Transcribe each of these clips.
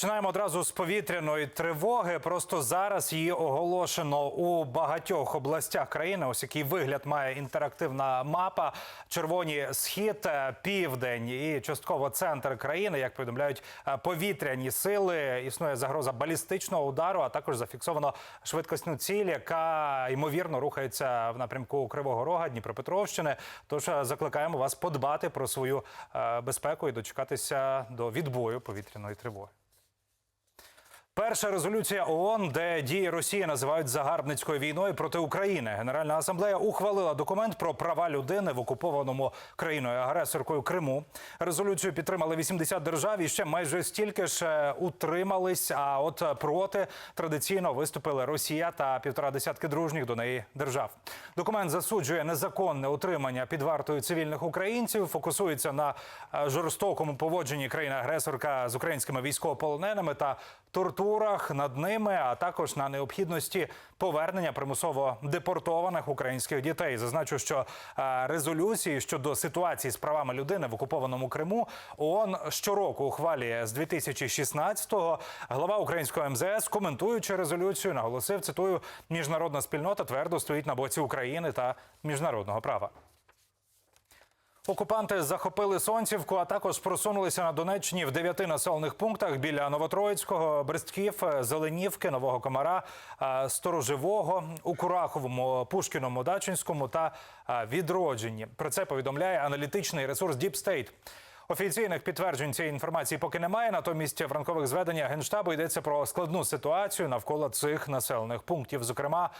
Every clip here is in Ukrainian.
Починаємо одразу з повітряної тривоги. Просто зараз її оголошено у багатьох областях країни. Ось який вигляд має інтерактивна мапа. Червоні схід, е, південь і частково центр країни. Як повідомляють е, повітряні сили, існує загроза балістичного удару, а також зафіксовано швидкісну ціль, яка ймовірно рухається в напрямку Кривого Рога, Дніпропетровщини. Тож е, закликаємо вас подбати про свою безпеку і дочекатися до відбою повітряної тривоги. Перша резолюція ООН, де дії Росії називають загарбницькою війною проти України. Генеральна асамблея ухвалила документ про права людини в окупованому країною агресоркою Криму. Резолюцію підтримали 80 держав і ще майже стільки ж е, утримались. А от проти традиційно виступили Росія та півтора десятки дружніх до неї держав. Документ засуджує незаконне утримання під вартою цивільних українців, фокусується на е, жорстокому поводженні країни-агресорка з українськими військовополоненими та тортурах над ними, а також на необхідності повернення примусово депортованих українських дітей. Зазначу, що е, резолюції щодо ситуації з правами людини в окупованому Криму ООН щороку ухвалює з 2016-го. Глава українського МЗС, коментуючи резолюцію, наголосив цитую: міжнародна спільнота твердо стоїть на боці України та міжнародного права. Окупанти захопили Сонцівку, а також просунулися на Донеччині в дев'яти населених пунктах біля Новотроїцького, Брестків, Зеленівки, Нового Комара, е, Сторожевого, у Кураховому, Пушкіному, Дачинському та е, Відродженні. Про це повідомляє аналітичний ресурс Deep State. Офіційних підтверджень цієї інформації поки немає. Натомість в ранкових зведеннях генштабу йдеться про складну ситуацію навколо цих населених пунктів. Зокрема,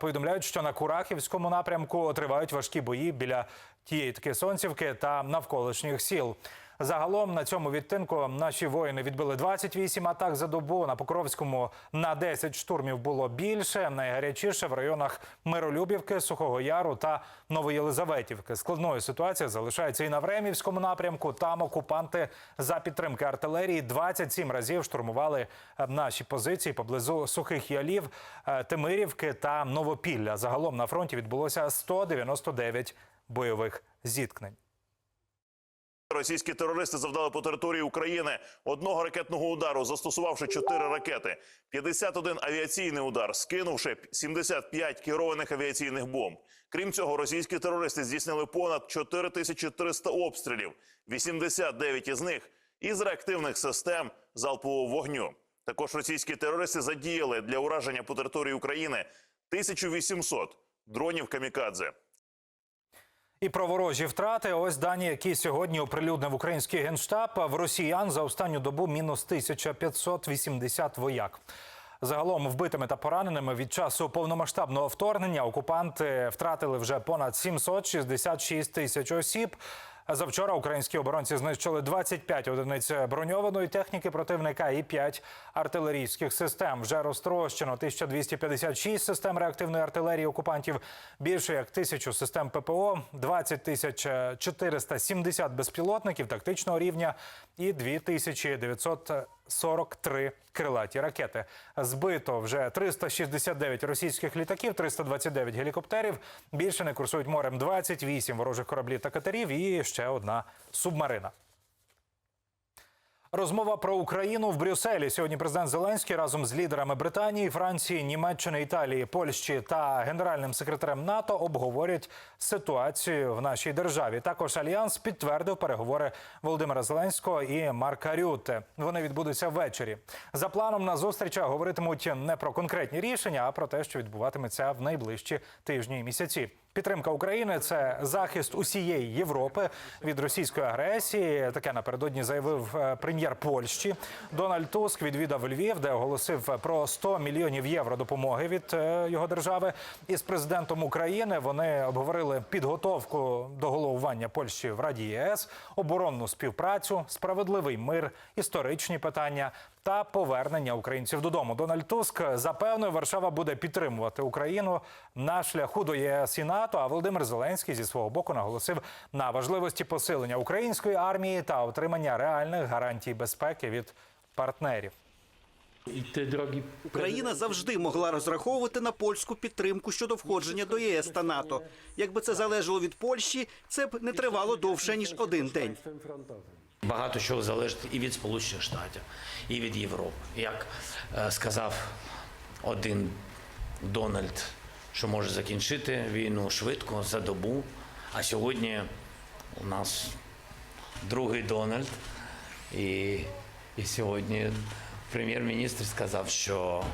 повідомляють, що на Курахівському напрямку тривають важкі бої біля тієї таки сонцівки та навколишніх сіл. Загалом на цьому відтинку наші воїни відбили 28 атак за добу. На Покровському на 10 штурмів було більше. Найгарячіше в районах Миролюбівки, Сухого Яру та Новоєлизаветівки. Складною ситуація залишається і на Времівському напрямку. Там окупанти за підтримки артилерії 27 разів штурмували е, наші позиції поблизу Сухих Ялів, е, Тимирівки та Новопілля. Загалом на фронті відбулося 199 бойових зіткнень. Російські терористи завдали по території України одного ракетного удару, застосувавши чотири ракети, 51 авіаційний удар, скинувши 75 керованих авіаційних бомб. Крім цього, російські терористи здійснили понад 4300 обстрілів, 89 із них із реактивних систем залпового вогню. Також російські терористи задіяли для ураження по території України 1800 дронів камікадзе. І про ворожі втрати. Ось дані, які сьогодні оприлюднив український генштаб. В росіян за останню добу мінус 1580 вояк. Загалом вбитими та пораненими від часу повномасштабного вторгнення окупанти втратили вже понад 766 тисяч осіб. Завчора українські оборонці знищили 25 одиниць броньованої техніки противника і 5 артилерійських систем. Вже розтрощено 1256 систем реактивної артилерії окупантів, більше як тисячу систем ППО, 20 тисяч 470 безпілотників тактичного рівня і 2943 крилаті ракети. Збито вже 369 російських літаків, 329 гелікоптерів. Більше не курсують морем 28 ворожих кораблів та катерів і ще одна субмарина. Розмова про Україну в Брюсселі. Сьогодні президент Зеленський разом з лідерами Британії, Франції, Німеччини, Італії, Польщі та генеральним секретарем НАТО обговорять ситуацію в нашій державі. Також альянс підтвердив переговори Володимира Зеленського і Марка Рюте. Вони відбудуться ввечері. За планом на зустрічах говоритимуть не про конкретні рішення, а про те, що відбуватиметься в найближчі тижні і місяці. Підтримка України це захист усієї Європи від російської агресії. Таке напередодні заявив е, прем'єр Польщі. Дональд Туск відвідав Львів, де оголосив про 100 мільйонів євро допомоги від е, його держави. Із президентом України вони обговорили підготовку до головування Польщі в Раді ЄС, оборонну співпрацю, справедливий мир, історичні питання та повернення українців додому. Дональд Туск запевнив, Варшава буде підтримувати Україну на шляху до ЄС і НАТО. А Володимир Зеленський зі свого боку наголосив на важливості посилення української армії та отримання реальних гарантій безпеки від партнерів. Україна завжди могла розраховувати на польську підтримку щодо входження до ЄС та НАТО. Якби це залежало від Польщі, це б не тривало довше ніж один день. Багато чого залежить і від Сполучених Штатів, і від Європи. Як е, сказав один Дональд, що може закінчити війну швидко за добу. А сьогодні у нас другий Дональд, і, і сьогодні прем'єр-міністр сказав, що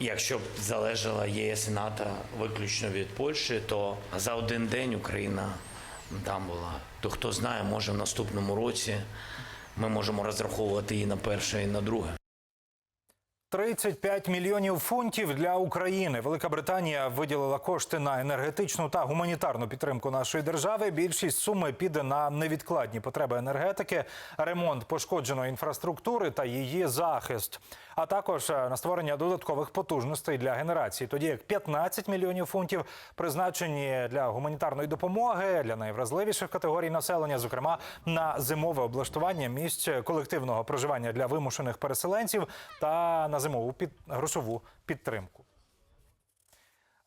якщо б залежала ЄС і НАТО виключно від Польщі, то за один день Україна там була. То хто знає, може в наступному році ми можемо розраховувати і на перше, і на друге. 35 мільйонів фунтів для України. Велика Британія виділила кошти на енергетичну та гуманітарну підтримку нашої держави. Більшість суми піде на невідкладні потреби енергетики, ремонт пошкодженої інфраструктури та її захист, а також е, на створення додаткових потужностей для генерації. Тоді як 15 мільйонів фунтів призначені для гуманітарної допомоги для найвразливіших категорій населення, зокрема на зимове облаштування місць колективного проживання для вимушених переселенців та на зимову під... грошову підтримку.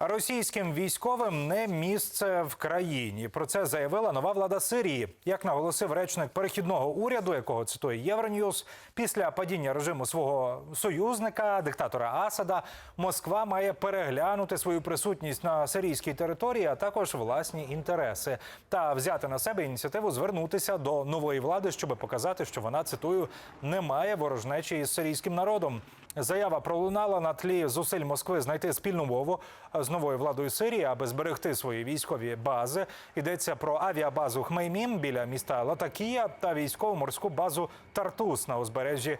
Російським військовим не місце в країні. Про це заявила нова влада Сирії. Як наголосив речник перехідного уряду, якого цитує Євроньюз, після падіння режиму свого союзника, диктатора Асада, Москва має переглянути свою присутність на сирійській території, а також власні інтереси, та взяти на себе ініціативу звернутися до нової влади, щоб показати, що вона цитую не має ворожнечі із сирійським народом. Заява пролунала на тлі зусиль Москви знайти спільну мову з новою владою Сирії, аби зберегти свої військові бази. Йдеться про авіабазу Хмеймім біля міста Латакія та військово-морську базу Тартус на узбережжі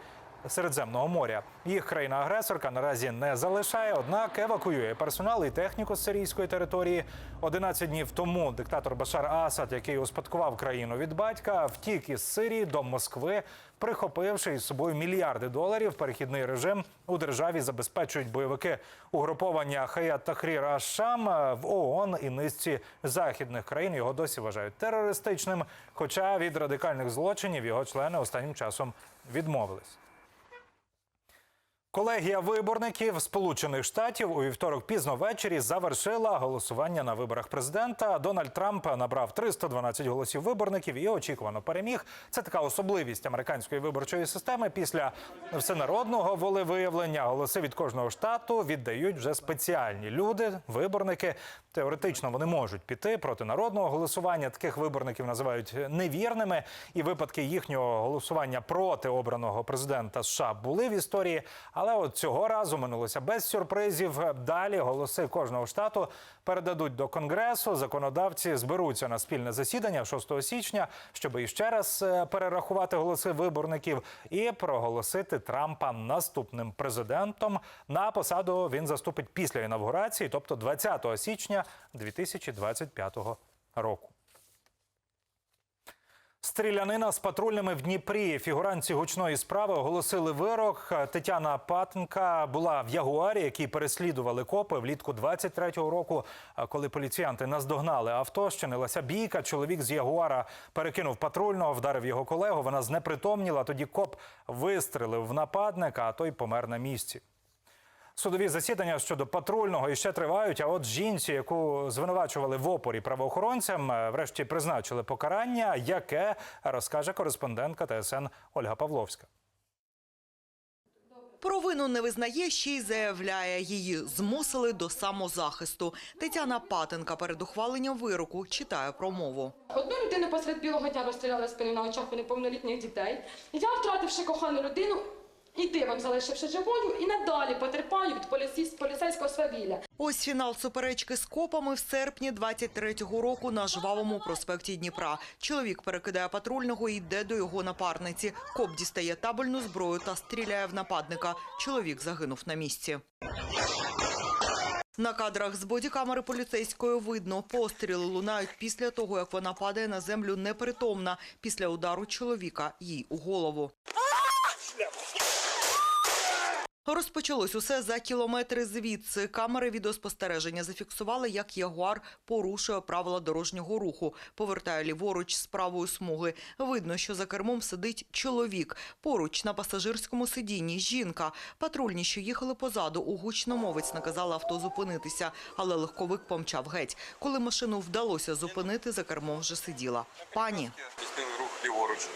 Середземного моря. Їх країна-агресорка наразі не залишає, однак евакуює персонал і техніку з сирійської території. 11 днів тому диктатор Башар Асад, який успадкував країну від батька, втік із Сирії до Москви, прихопивши із собою мільярди доларів. Перехідний режим у державі забезпечують бойовики угруповання Хаят Тахрір Аш-Шам в ООН і низці західних країн. Його досі вважають терористичним. Хоча від радикальних злочинів його члени останнім часом відмовились. Колегія виборників Сполучених Штатів у вівторок пізно ввечері завершила голосування на виборах президента. Дональд Трамп набрав 312 голосів виборників і очікувано переміг. Це така особливість американської виборчої системи. Після всенародного волевиявлення голоси від кожного штату віддають вже спеціальні люди. Виборники теоретично вони можуть піти проти народного голосування. Таких виборників називають невірними, і випадки їхнього голосування проти обраного президента США були в історії. Але от цього разу минулося без сюрпризів. Далі голоси кожного штату передадуть до конгресу. Законодавці зберуться на спільне засідання 6 січня, щоб іще раз е, перерахувати голоси виборників і проголосити Трампа наступним президентом. На посаду він заступить після інавгурації, тобто 20 січня 2025 року. Стрілянина з патрульними в Дніпрі. Фігуранці гучної справи оголосили вирок. Тетяна Патенка була в Ягуарі, який переслідували копи влітку 23-го року. Коли поліціянти наздогнали авто, щинилася бійка. Чоловік з Ягуара перекинув патрульного, вдарив його колегу. Вона знепритомніла. Тоді коп вистрелив в нападника, а той помер на місці. Судові засідання щодо патрульного іще тривають. А от жінці, яку звинувачували в опорі правоохоронцям, е, врешті призначили покарання, яке розкаже кореспондентка ТСН Ольга Павловська. Провину не визнає, ще й заявляє. Її змусили до самозахисту. Тетяна Патенка перед ухваленням вироку читає промову. Одну людину посеред білого дня розстріляли спину на очах у неповнолітніх дітей. Я, втративши кохану людину і дивом залишивши живою, і надалі потерпаю від свавілля. Ось фінал суперечки з копами в серпні 23-го року на жвавому проспекті Дніпра. Чоловік перекидає патрульного і йде до його напарниці. Коп дістає табельну зброю та стріляє в нападника. Чоловік загинув на місці. На кадрах з бодікамери поліцейської видно, постріли лунають після того, як вона падає на землю непритомна після удару чоловіка їй у голову. Розпочалось усе за кілометри звідси. Камери відеоспостереження зафіксували, як Ягуар порушує правила дорожнього руху, повертає ліворуч з правої смуги. Видно, що за кермом сидить чоловік. Поруч на пасажирському сидінні жінка. Патрульні, що їхали позаду, у гучномовець наказали авто зупинитися, але легковик помчав геть. Коли машину вдалося зупинити, за кермом вже сиділа пані. Рух ліворуч.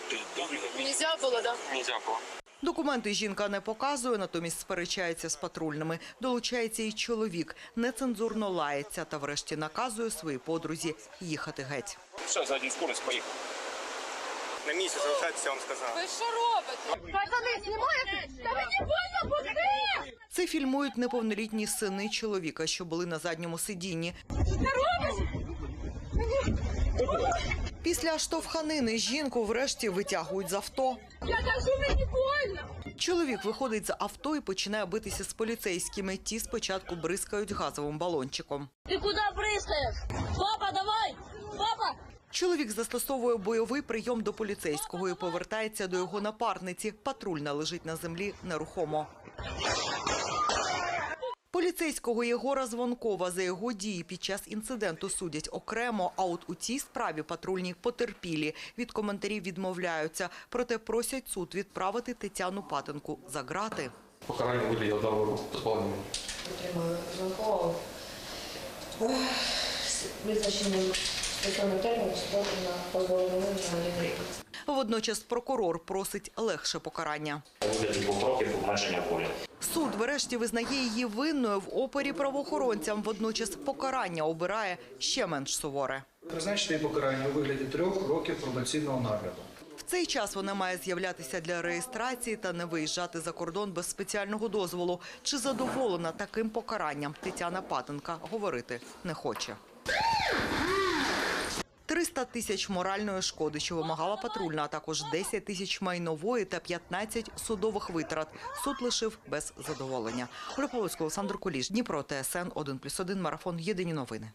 Нельзя було, да? Нельзя було. Документи жінка не показує, натомість сперечається з патрульними. Долучається і чоловік, нецензурно лається та врешті наказує своїй подрузі їхати геть. Все, задню скорость, поїхав. На місці залишайтеся, вам сказав. Ви що робите? Пацани, знімаєте? Та мені больно, пусти! Це фільмують неповнолітні сини чоловіка, що були на задньому сидінні. Після штовханини жінку врешті витягують з авто. Я кажу, мені больно! Чоловік виходить з авто і починає битися з поліцейськими. Ті спочатку бризкають газовим балончиком. Ты куда прыскаешь? Папа, давай! Папа! Чоловік застосовує бойовий прийом до поліцейського і повертається до його напарниці. Патрульна лежить на землі нерухомо. Поліцейського Єгора Звонкова за його дії під час інциденту судять окремо, а от у цій справі патрульні потерпілі. Від коментарів відмовляються, проте просять суд відправити Тетяну Патенку за ґрати. Покарання позбавлення. визначеним стосовно терміну на позбавлення на рік. Водночас прокурор просить легше покарання. вигляді двох років обмеження волі. Суд врешті визнає її винною в опорі правоохоронцям. Водночас покарання обирає ще менш суворе. Призначити покарання у вигляді трьох років пробаційного нагляду. В цей час вона має з'являтися для реєстрації та не виїжджати за кордон без спеціального дозволу. Чи задоволена таким покаранням Тетяна Патенка говорити не хоче. 300 тисяч моральної шкоди, що вимагала патрульна, а також 10 тисяч майнової та 15 судових витрат. Суд лишив без задоволення. Олександр Куліш, Дніпро, ТСН 1+,1, Марафон. Єдині новини.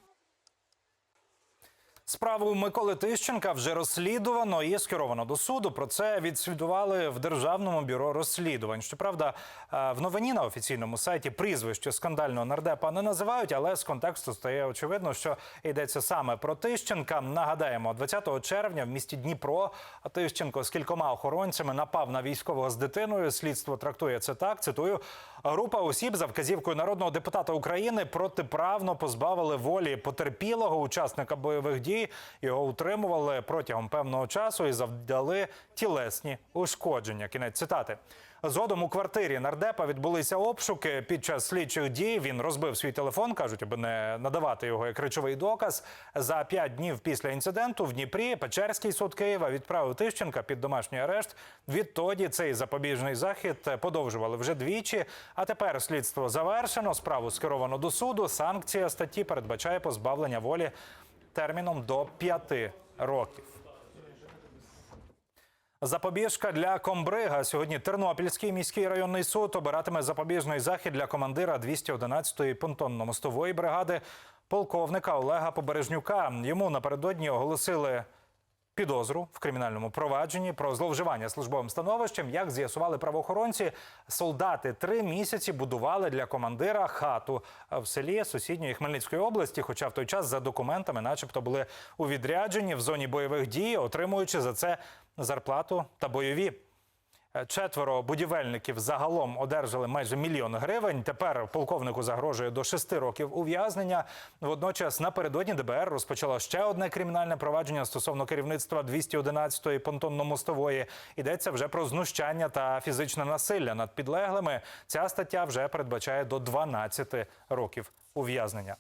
Справу Миколи Тищенка вже розслідувано і скеровано до суду. Про це відслідували в Державному бюро розслідувань. Щоправда, е, в новині на офіційному сайті прізвище скандального нардепа не називають, але з контексту стає очевидно, що йдеться саме про Тищенка. Нагадаємо, 20 червня в місті Дніпро Тищенко з кількома охоронцями напав на військового з дитиною. Слідство трактує це так. Цитую. Група осіб за вказівкою народного депутата України протиправно позбавили волі потерпілого учасника бойових дій. Його утримували протягом певного часу і завдали тілесні ушкодження. Кінець цитати. Згодом у квартирі нардепа відбулися обшуки. Під час слідчих дій він розбив свій телефон, кажуть, аби не надавати його як речовий доказ. За п'ять днів після інциденту в Дніпрі Печерський суд Києва відправив Тищенка під домашній арешт. Відтоді цей запобіжний захід подовжували вже двічі. А тепер слідство завершено. Справу скеровано до суду. Санкція статті передбачає позбавлення волі терміном до п'яти років. Запобіжка для комбрига. Сьогодні Тернопільський міський районний суд обиратиме запобіжний захід для командира 211-ї понтонно-мостової бригади полковника Олега Побережнюка. Йому напередодні оголосили підозру в кримінальному провадженні про зловживання службовим становищем. Як з'ясували правоохоронці, солдати три місяці будували для командира хату в селі сусідньої Хмельницької області. Хоча в той час за документами, начебто, були у відрядженні в зоні бойових дій, отримуючи за це зарплату та бойові. Четверо будівельників загалом одержали майже мільйон гривень. Тепер полковнику загрожує до шести років ув'язнення. Водночас напередодні ДБР розпочало ще одне кримінальне провадження стосовно керівництва 211-ї понтонно-мостової. Йдеться вже про знущання та фізичне насилля над підлеглими. Ця стаття вже передбачає до 12 років ув'язнення.